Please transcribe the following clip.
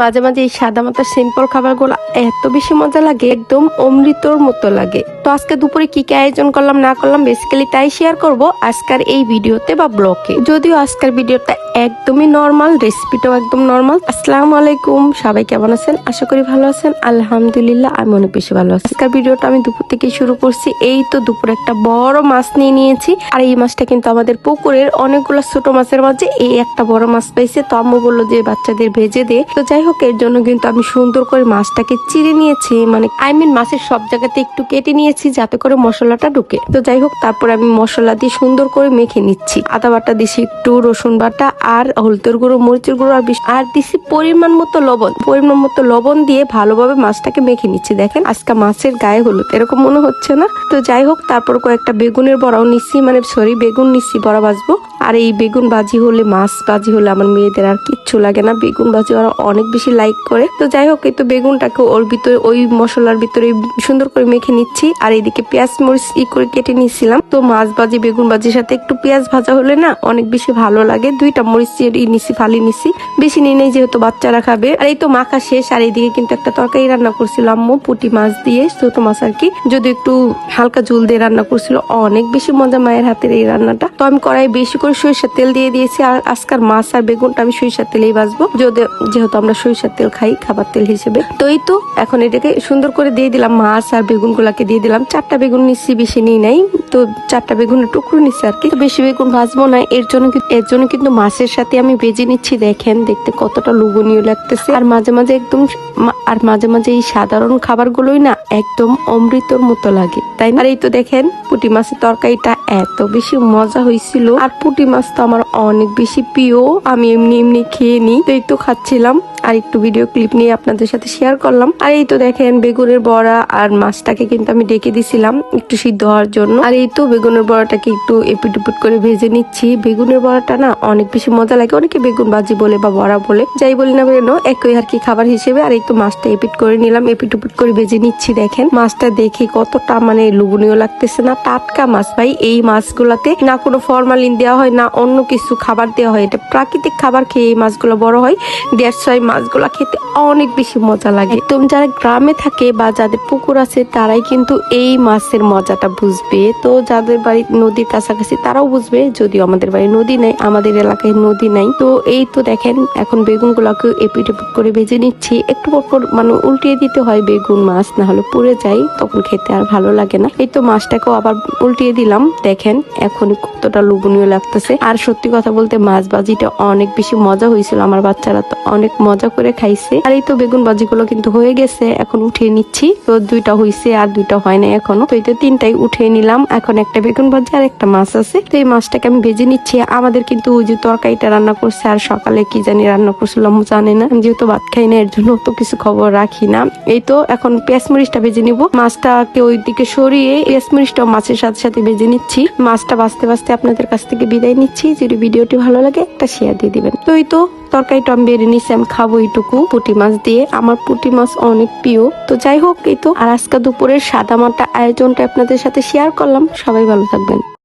মাঝে মাঝে এই সাদা মাথা সিম্পল খাবারগুলো এত বেশি মজা লাগে, একদম অমৃতর মতো লাগে। তো আজকে দুপুরে কি কি আয়োজন করলাম, না করলাম বেসিক্যালি তাই শেয়ার করব আজকের এই ভিডিওতে বা ব্লগে। যদিও আজকের ভিডিওটা একদমই নর্মাল রেসিপিটাও একদম নর্মাল আসসালামু আলাইকুম, সবাই কেমন আছেন? আশা করি ভালো আছেন। আলহামদুলিল্লাহ আমি অনেক বেশি ভালো আছি। আজকের ভিডিওটা আমি দুপুর থেকে শুরু করছি। এই তো দুপুরে একটা বড় মাছ নিয়ে নিয়েছি। আর এই মাছটা কিন্তু আমাদের পুকুরের অনেকগুলো ছোট মাছের মাঝে এই একটা বড় মাছ পাইছে তো আম্মু বলল যে বাচ্চাদের ভেজে দে। তো যাই হোক এর জন্য কিন্তু আমি সুন্দর করে মাছটাকে চিড়ে নিয়েছি। মানে আই মিন মাছের সব জায়গাতে একটু কেটে নিয়েছি যাতে করে মশলাটা ঢুকে। তো যাই হোক তারপর আমি মশলা দিয়ে সুন্দর করে মেখে নিচ্ছি। আদা বাটা দিছি একটু, রসুন বাটা আর হলদের গুঁড়ো, মরিচের গুঁড়ো আর আর দিছি পরিমাণ মতো লবণ। পরিমাণ মতো লবণ দিয়ে ভালোভাবে মাছটাকে মেখে নিচ্ছি। দেখেন, আজকে মাছের গায়ে হলুদ, এরকম মনে হচ্ছে না? তো যাই হোক তারপর কয়েকটা বেগুনের বড়াও নিচ্ছি। মানে সরি বেগুন নিচ্ছি, বড়া বাজবো আর এই বেগুন বাজি হলে, মাছ বাজি হলে আমার মেয়েদের আর কিচ্ছু লাগে না। বেগুন ভাজি ওরা অনেক বেশি লাইক করে। তো যাই হোক, এই তো বেগুনটাকে ওর ভিতরে ওই মশলার ভিতরে সুন্দর করে মেখে নিচ্ছি। আর এইদিকে পেঁয়াজ মরিচ ই করে কেটে নিয়েছিলাম। তো মাছ ভাজি, বেগুন ভাজির সাথে একটু পেঁয়াজ ভাজা হলে না অনেক বেশি ভালো লাগে। দুইটা মরিচ ই নিছি, ফালি নিছি। বেশি নিয়ে নেই যেহেতু বাচ্চারা খাবে। আর এই তো মাখা শেষ। আর এইদিকে কিন্তু একটা তরকারি রান্না করছিল আম্মু, পুটি মাছ দিয়ে। ছোট মাছ আর কি। যদি একটু হালকা ঝুল দিয়ে রান্না করছিল, অনেক বেশি মজা মায়ের হাতের এই রান্নাটা। তো আমি কড়াই বেশি করে সরিষার তেল দিয়ে দিয়েছি। আর আজকাল মাছ আর বেগুনটা আমি সরিষার তেলেই যদি যেহেতু আমরা সরিষার তেল খাই, খাবার তেল হিসেবে। তো এই তো, এখন এটাকে সুন্দর করে দিয়ে দিলাম। মাছ আর বেগুন গুলাকে দিয়ে দিলাম। চারটা বেগুন নিচ্ছি, বেশি নিই নাই। তো চারটা বেগুনের টুকরো নিচ্ছি আর কি। বেশি বেগুন ভাজবো না, এর জন্য এর জন্য কিন্তু মাছের সাথে আমি ভেজে নিচ্ছি। দেখেন, দেখতে কতটা লোভনীয় লাগতেছে। আর মাঝে মাঝে একদম আর মাঝে মাঝে এই সাধারণ খাবারগুলোই না, একদম অমৃতর মতো লাগে। তাই না? এই তো দেখেন, পুঁটি মাছের তরকারিটা এত বেশি মজা হয়েছিল আর পুঁটি মাছ তো আমার অনেক বেশি প্রিয়। আমি এমনি এমনি খেয়ে নিই তো তো খাচ্ছিলাম। আর একটু ভিডিও ক্লিপ নিয়ে আপনাদের সাথে শেয়ার করলাম। আর এই তো দেখেন, বেগুনের বড়া আর মাছটাকে কিন্তু আমি ডেকে দিছিলাম একটু সিদ্ধ হওয়ার জন্য। আর এই তো বেগুনের বড়াটাকে একটু এপিট উপিট করে ভেজে নিচ্ছি। বেগুনের বড়াটা না অনেক বেশি মজা লাগে, অনেকে বেগুন বাজি বলে বা বড়া বলে। যাই বলি না কেন, একই আর কি খাবার হিসেবে আর তো মাছটা এপিট করে নিলাম, এপিট উপিট করে ভেজে নিচ্ছি, দেখেন। মাছটা দেখে কতটা মানে লোভনীয় লাগতেছে না, টাটকা মাছ ভাই। এই মাছগুলাতে না কোনো ফরমালিন দেওয়া হয়, না অন্য কিছু খাবার দেওয়া হয়। এটা প্রাকৃতিক খাবার খেয়ে এই মাছগুলো বড় হয়। দেড় ছয় মাছগুলা খেতে অনেক বেশি মজা লাগে। একদম যারা গ্রামে থাকে বা যাদের পুকুর আছে, তারাই কিন্তু এই মাছের মজাটা বুঝবে। তো যাদের বাড়ি নদীর কাছাকাছি, তারাও বুঝবে, যদিও আমাদের বাড়ি নদী নেই, আমাদের এলাকায় নদী নাই। তো এই তো দেখেন, এখন বেগুন গুলাকে এপিট এপিট করে ভেজে নিচ্ছি। একটু পর মানে উল্টিয়ে দিতে হয় বেগুন মাছ না হলে পুড়ে যায়, তখন খেতে আর ভালো লাগে না। এই তো মাছটাকেও আবার উল্টিয়ে দিলাম। দেখেন, এখন কতটা লোভনীয় লাগতেছে। আর সত্যি কথা বলতে, মাছ বাজিটা অনেক বেশি মজা হয়েছিল। আমার বাচ্চারা তো অনেক মজা করে খাইছে। আর এই তো বেগুন বাজিগুলো কিন্তু হয়ে গেছে, এখন উঠিয়ে নিচ্ছি। তো দুইটা হয়েছে আর দুইটা হয় না এখনও। তো এই তো তিনটাই উঠিয়ে নিলাম। এখন একটা বেগুন ভাজি আর একটা মাছ আছে। তো এই মাছটাকে আমি ভেজে নিচ্ছি। আমাদের কিন্তু ওই যে তরকারিটা রান্না করছে আর সকালে কি জানি রান্না করছিলাম জানে না। যেহেতু ভাত খাই না, এর জন্য তো কিছু খবর রাখি না। এই তো এখন পেঁয়াজ মরিচটা ভেজে নিব। মাছটাকে ওই দিকে সরিয়ে পেঁয়াজ মরিচটা মাছের সাথে সাথে ভেজে নিচ্ছি। মাছটা বাঁচতে বাঁচতে আপনাদের কাছ থেকে বিদায় নিচ্ছি। যদি ভিডিওটি ভালো লাগে একটা শেয়ার দিয়ে দিবেন। তো এই তো তরকারিটা আমি বেরিয়ে নিছি, আমি খাব এইটুকু। পুটি মাছ দিয়ে। আমার পুটি মাছ অনেক প্রিয়। তো যাই হোক, এই তো। আর আজকে দুপুরের সাদা মাটা আয়োজনটা আপনাদের সাথে শেয়ার করলাম। সবাই ভালো থাকবেন।